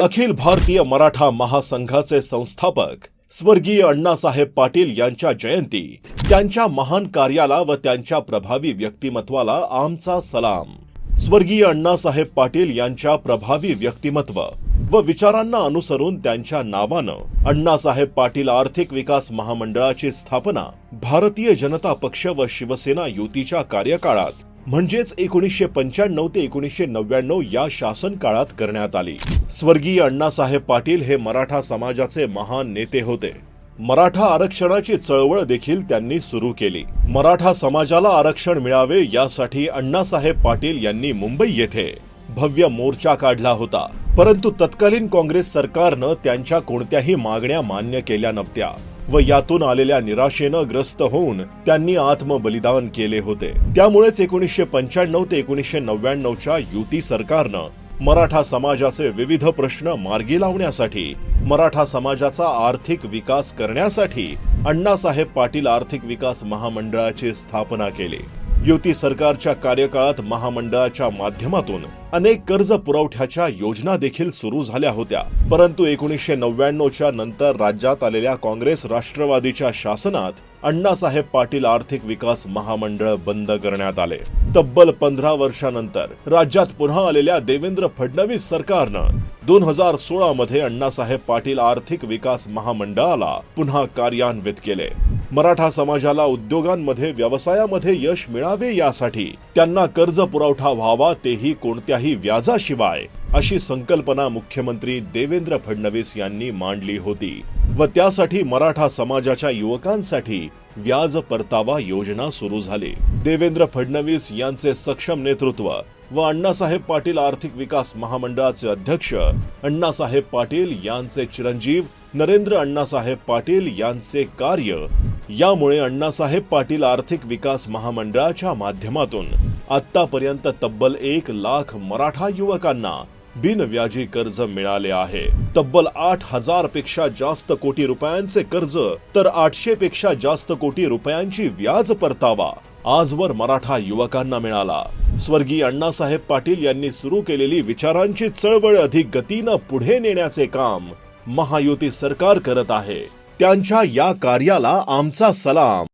अखिल भारतीय मराठा महासंघाचे संस्थापक स्वर्गीय अण्णासाहेब पाटील यांच्या जयंती त्यांच्या महान कार्याला व त्यांच्या प्रभावी व्यक्तिमत्वाला आमचा सलाम. स्वर्गीय अण्णासाहेब पाटील यांच्या प्रभावी व्यक्तिमत्व व विचारांना अनुसरून त्यांच्या नावानं अण्णासाहेब पाटील आर्थिक विकास महामंडळाची स्थापना भारतीय जनता पक्ष व शिवसेना युतीच्या कार्यकाळात म्हणजेच एकोणीसशे पंच्याण्णव ते एकोणीसशे नव्याण्णव या शासन काळात करण्यात आली. स्वर्गीय अण्णासाहेब पाटील हे मराठा समाजाचे महान नेते होते. मराठा आरक्षणाची चळवळ देखील त्यांनी सुरू केली. मराठा समाजाला आरक्षण मिळावे यासाठी अण्णासाहेब पाटील यांनी मुंबई येथे भव्य मोर्चा काढला होता. परंतु तत्कालीन काँग्रेस सरकारनं त्यांच्या कोणत्याही मागण्या मान्य केल्या नव्हत्या. व यातून आलेल्या निराशेनं ग्रस्त होऊन त्यांनी आत्मबलिदान केले होते. त्यामुळेच एकोणीसशे पंच्याण्णव ते एकोणीसशे नव्याण्णवच्या युती सरकारनं मराठा समाजाचे विविध प्रश्न मार्गी लावण्यासाठी मराठा समाजाचा आर्थिक विकास करण्यासाठी अण्णासाहेब पाटील आर्थिक विकास महामंडळाची स्थापना केली. युती सरकारच्या कार्यकाळात महामंडळाच्या माध्यमातून अनेक कर्ज पुरवठ्याच्या योजना देखील सुरू झाल्या होत्या. परंतु एकोणीसशे नव्याण्णवच्या नंतर राज्यात आलेल्या काँग्रेस राष्ट्रवादीच्या शासनात अण्णासाहेब पाटील आर्थिक विकास महामंडळ बंद करण्यात आले. तब्बल पंधरा वर्षानंतर राज्यात पुन्हा आलेल्या देवेंद्र फडणवीस सरकारनं दोन हजार सोळा मध्ये अण्णासाहेब पाटील आर्थिक विकास महामंडळाला पुन्हा कार्यान्वित केले. मराठा समाजाला उद्योगांमध्ये व्यवसायामध्ये यश मिळावे यासाठी त्यांना कर्ज पुरवठा व्हावा तेही कोणत्याही व्याजाशिवाय अशी संकल्पना मुख्यमंत्री देवेंद्र फडणवीस यांनी मांडली होती. व त्यासाठी मराठा समाजाच्या युवकांसाठी व्याज परतावा योजना सुरू झाली. देवेंद्र फडणवीस यांचे सक्षम नेतृत्व व अण्णासाहेब पाटील आर्थिक विकास महामंडळाचे अध्यक्ष अण्णासाहेब पाटील यांचे चिरंजीव नरेंद्र अण्णासाहेब पाटील यांचे कार्य यामुळे अण्णासाहेब पाटील आर्थिक विकास महामंडळाच्या माध्यमातून आतापर्यंत तब्बल एक लाख मराठा युवकांना बिनव्याजी कर्ज मिळाले आहे. तब्बल आठ हजारपेक्षा जास्त कोटी रुपयांचे कर्ज तर आठशे पेक्षा जास्त कोटी रुपयांची व्याज परतावा आजवर मराठा युवकांना मिळाला. स्वर्गीय अण्णासाहेब पाटील यांनी सुरू केलेली विचारांची चळवळ अधिक गतीनं पुढे नेण्याचे काम महायुती सरकार करत आहे. त्यांच्या या कार्याला आमचा सलाम.